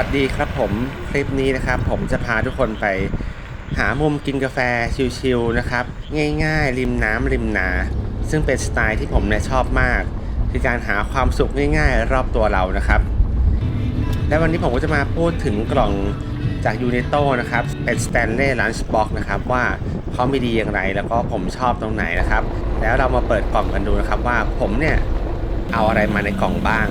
วัสดีครับผมคลิปนี้นะครับ ผมจะพาทุกคนไปหามุมกินกาแฟชิลๆนะครับ ง่ายๆ ริมน้ำริมนา ซึ่งเป็นสไตล์ที่ผมเนี่ยชอบมาก คือการหาความสุขง่ายๆ รอบตัวเรานะครับ และวันนี้ผมก็จะมาพูดถึงกล่องจากยูนิโตนะครับ เป็น Stanley Lunchbox นะครับว่าเขามีดีอย่างไรแล้วก็ผมชอบตรงไหนนะครับ แล้วเรามาเปิดกล่องกันดูนะครับว่าผมเนี่ยเอาอะไรมาในกล่องบ้าง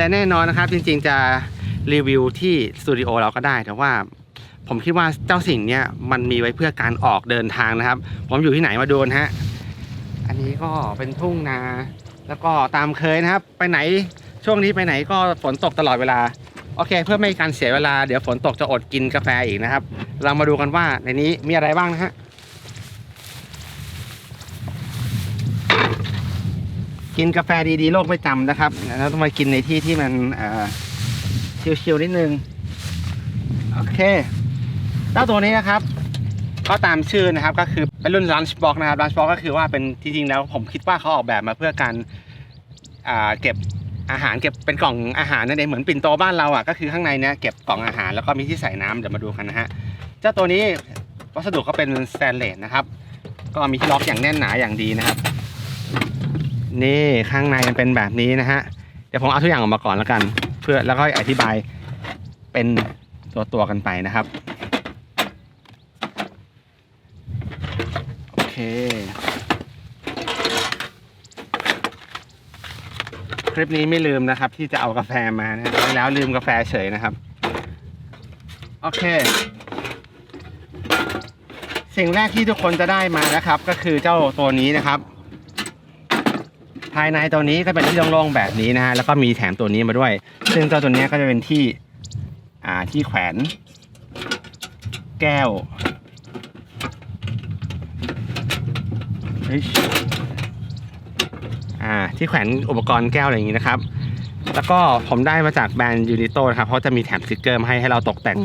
และแน่นอนนะครับจริงๆจะรีวิวที่สตูดิโอเราก็ได้แต่ว่าผมคิดว่าเจ้าสิ่งเนี้ยมันมีไว้เพื่อการออกเดินทางนะครับ ผมอยู่ที่ไหนมาดูนะฮะอันนี้ก็เป็นทุ่งนา แล้วก็ตามเคยนะครับ ไปไหนช่วงนี้ไปไหนก็ฝนตกตลอดเวลาโอเค เพื่อไม่ให้การเสียเวลาเดี๋ยวฝนตกจะอดกินกาแฟอีกนะครับ เรามาดูกันว่าในนี้มีอะไรบ้างนะฮะ กินกาแฟดีๆโลกไม่จำนะครับแล้วต้องมากินในที่ที่มันชิลๆนิดนึง โอเคเจ้าตัวนี้นะครับก็ตามชื่อนะครับก็คือเป็นรุ่น Lunchbox นะครับ Lunchbox ก็คือว่าเป็นจริงๆแล้วผมคิดว่าเขาออกแบบมาเพื่อการเก็บอาหารเก็บเป็นกล่องอาหารนั่นเองเหมือนปิ่นโตบ้านเราอะก็คือข้างในเนี้ยเก็บกล่องอาหารแล้วก็มีที่ใส่น้ำเดี๋ยวมาดูกันนะฮะเจ้าตัวนี้วัสดุก็เป็นสแตนเลสนะครับ ก็มีที่ล็อกอย่างแน่นหนาอย่างดีนะครับ นี่ข้างในมันเป็นแบบนี้นะฮะ เดี๋ยวผมเอาทุกอย่างออกมาก่อนแล้วกัน เพื่อแล้วก็อธิบายเป็นตัวตัวกันไปนะครับ โอเค คลิปนี้ไม่ลืมนะครับ ที่จะเอากาแฟมานะแล้วลืมกาแฟเฉยนะครับ โอเค สิ่งแรกที่ทุกคนจะได้มานะครับ ก็คือเจ้าตัวนี้นะครับ ภายในตัวนี้ก็เป็นที่โล่งๆแบบนี้นะฮะแล้วก็มีแถมตัวนี้มาด้วย ซึ่งเจ้าตัวนี้ก็จะเป็นที่อ่าที่แขวนแก้วเฮ้ยอ่าที่แขวนอุปกรณ์แก้วอะไรอย่างนี้นะครับ แล้วก็ผมได้มาจากแบรนด์ยูนิโตนะครับเพราะจะมีแถมสติกเกอร์มาให้ให้เราตกแต่ง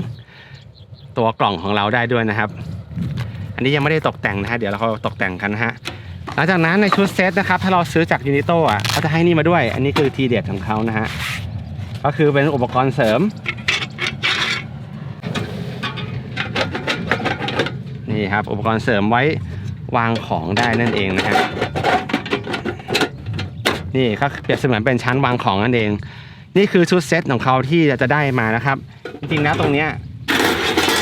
ตัวกล่องของเราได้ด้วยนะครับ อันนี้ยังไม่ได้ตกแต่งนะฮะเดี๋ยวเราตกแต่งกันนะฮะ หลังจากนั้นในชุดเซตนะครับ ถ้าเราซื้อจากยูนิโตอะเขาจะให้นี่มาด้วย อันนี้คือทีเด็ดของเขานะฮะ ก็คือเป็นอุปกรณ์เสริม นี่ครับ อุปกรณ์เสริมไว้วางของได้นั่นเองนะฮะ นี่ก็เปรียบเสมือนเป็นชั้นวางของนั่นเอง นี่คือชุดเซตของเขาที่จะได้มานะครับ จริงๆแล้วตรงเนี้ย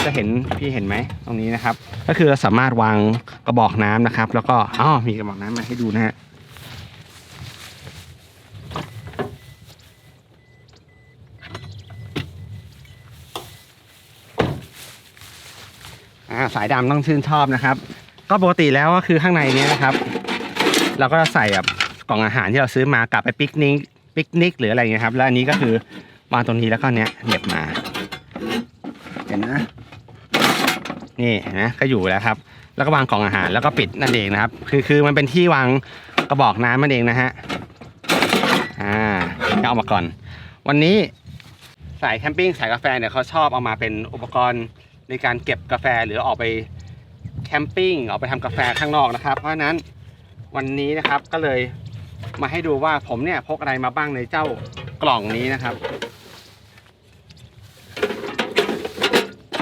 จะเห็นพี่เห็นไหมตรงนี้นะครับ ก็คือสามารถวางกระบอกน้ำนะครับ แล้วก็อ๋อมีกระบอกน้ำมาให้ดูนะฮะสายดำต้องชื่นชอบนะครับ ก็ปกติแล้วก็คือข้างในนี้นะครับ เราก็จะใส่แบบกล่องอาหารที่เราซื้อมากลับไปปิกนิกปิกนิกหรืออะไรเงี้ยครับ แล้วอันนี้ก็คือวางตรงนี้แล้วก็เนี้ยเหน็บมา เห็นนะ นี่เห็นไหมก็อยู่แล้วครับ แล้วก็วางกล่องอาหารแล้วก็ปิดนั่นเองนะครับ คือคือมันเป็นที่วางกระบอกน้ำนั่นเองนะฮะอ่าก็เอามาก่อน วันนี้สายแคมปิ้งสายกาแฟเนี่ยเขาชอบเอามาเป็นอุปกรณ์ในการเก็บกาแฟหรือออกไปแคมปิ้งออกไปทำกาแฟข้างนอกนะครับ เพราะฉะนั้นวันนี้นะครับก็เลยมาให้ดูว่าผมเนี่ยพกอะไรมาบ้างในเจ้ากล่องนี้นะครับ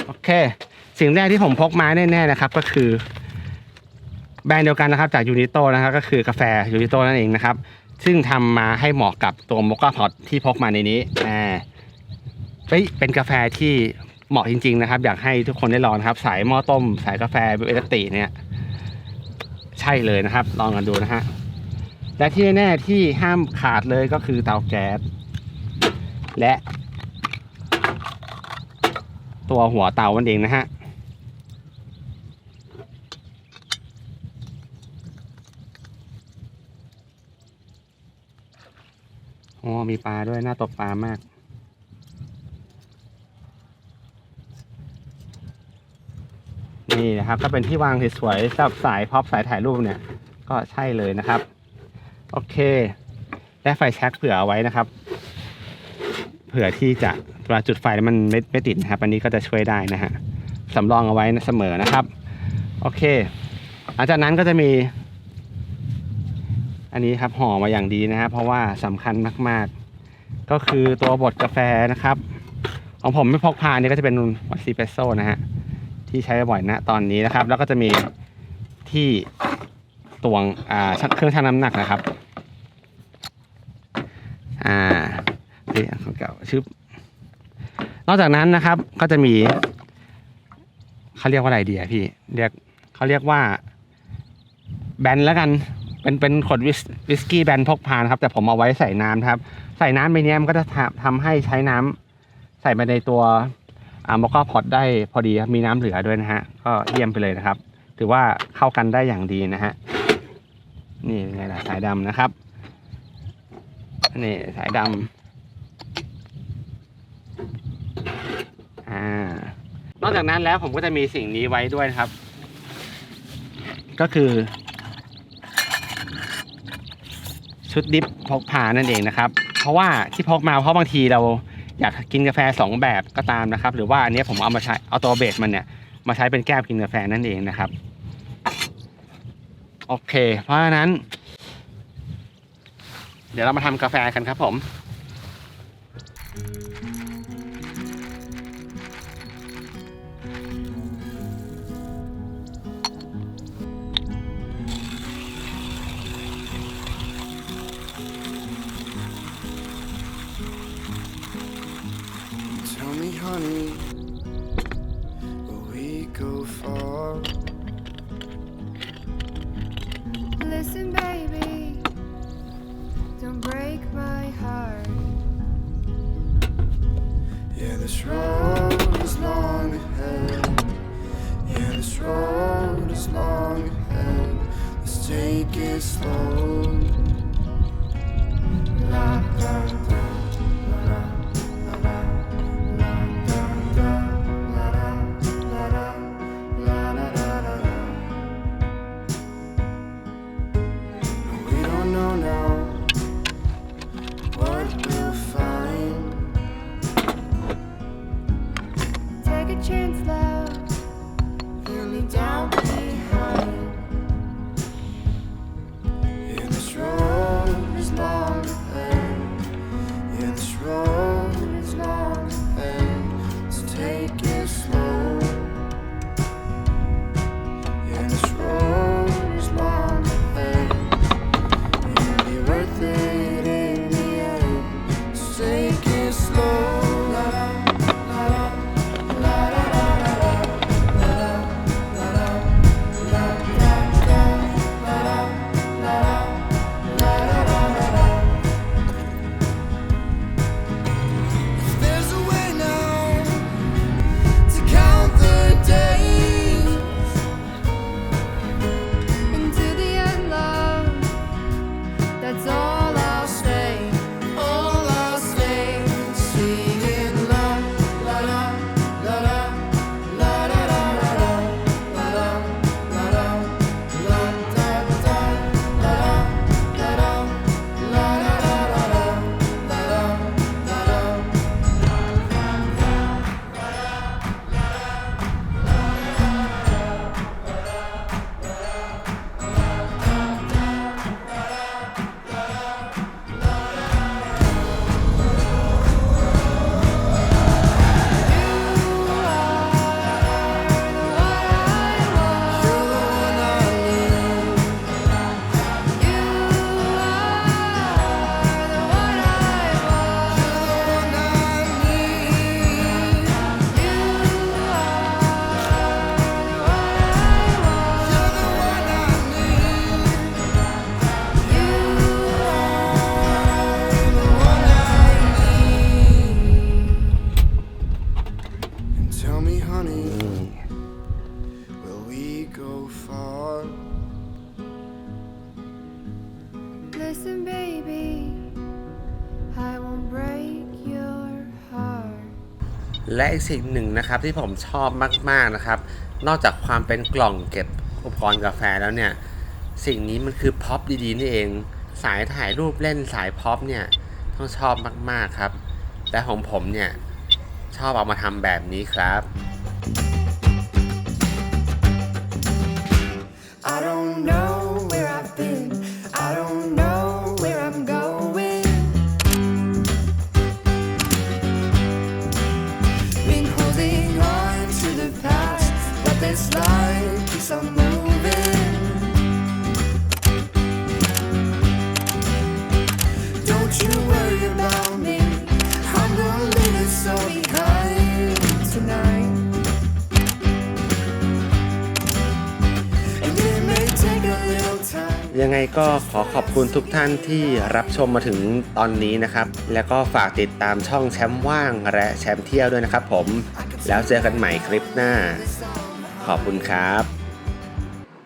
โอเค สิ่งแรกที่ผมพกมาแน่ๆนะครับ ก็คือ แบรนด์เดียวกันนะครับ จากยูนิโตนะครับก็คือกาแฟยูนิโตนั่นเองนะครับ ซึ่งทำมาให้เหมาะกับตัวโมกาพอตที่พกมาในนี้อ่าเฮ้ยเป็นกาแฟที่เหมาะจริง ๆ นะครับ อยากให้ทุกคนได้ลองนะครับ สายหม้อต้ม สายกาแฟเอลติเนี่ย ใช่เลยนะครับ ลองกันดูนะฮะและที่แน่ที่ห้ามขาดเลยก็คือเตาแก๊สและ ตัวหัวเตามันเองนะฮะ อ๋อมีปลาด้วยน่าตกปลามาก นี่นะครับ ก็เป็นที่วางสวยๆสำหรับสายพอปสายถ่ายรูปเนี่ย ก็ใช่เลยนะครับ โอเค และไฟแช็กเผื่อเอาไว้นะครับ เผื่อที่จะเวลาจุดไฟแล้วมันไม่ไม่ติดนะครับ อันนี้ก็จะช่วยได้นะฮะสำรองเอาไว้เสมอนะครับ โอเคหลังจากนั้นก็จะมี อันนี้ครับห่อมาอย่างดีนะครับเพราะว่าสำคัญมากๆ ก็คือตัวบดกาแฟนะครับ ของผมไม่พกพาเนี่ก็จะเป็นวัตซีเปโซนะฮะที่ใช้บ่อยนะตอนนี้นะครับ แล้วก็จะมีที่ตวงอ่าเครื่องชั่งน้ำหนักนะครับ อ่าเรียกของเก่าชื่อนอกจากนั้นนะครับ ก็จะมีเขาเรียกว่าอะไรดีอะพี่เรียกเขาเรียกว่าแบนแล้วกัน เป็นเป็นขวดวิสวสกี้แบนพกพานะครับ แต่ผมเอาไว้ใส่น้ำครับ ใส่น้ำไปเนี้ยมันก็จะทำให้ใช้น้ำใส่ไปในตัวอ่ามอคพอตได้พอดีครับมีน้ำเหลือด้วยนะฮะก็เยี่ยมไปเลยนะครับ ถือว่าเข้ากันได้อย่างดีนะฮะนี่ไงล่ะสายดำนะครับนี่สายดำอ่านอกจากนั้นแล้วผมก็จะมีสิ่งนี้ไว้ด้วยนะครับ ก็คือ ชุดดิฟพกพานั่นเองนะครับ เพราะว่าที่พกมาเพราะบางทีเราอยากกินกาแฟสองแบบก็ตามนะครับ หรือว่าอันนี้ผมเอามาใช้เอาตัวเบสมันเนี่ยมาใช้เป็นแก้วกินกาแฟนั่นเองนะครับ โอเค เพราะฉะนั้น เดี๋ยวเรามาทำกาแฟกันครับผม honey, will we go far? Listen, baby, don't break my heart. Yeah, this road is long ahead. Yeah, this road is long ahead. Let's take it slow. และอีกสิ่งหนึ่งนะครับที่ผมชอบมากๆนะครับ นอกจากความเป็นกล่องเก็บอุปกรณ์กาแฟแล้วเนี่ย สิ่งนี้มันคือพ็อปดีๆนี่เอง สายถ่ายรูปเล่นสายพ็อปเนี่ยต้องชอบมากๆครับ และของผมเนี่ย ชอบเอามาทำแบบนี้ครับ I don't know ยังไงก็ขอขอบคุณทุกท่านที่รับชมมาถึงตอนนี้นะครับ แล้วก็ฝากติดตามช่องแชมป์ว่างและแชมป์เที่ยวด้วยนะครับผม แล้วเจอกันใหม่คลิปหน้า ขอบคุณครับ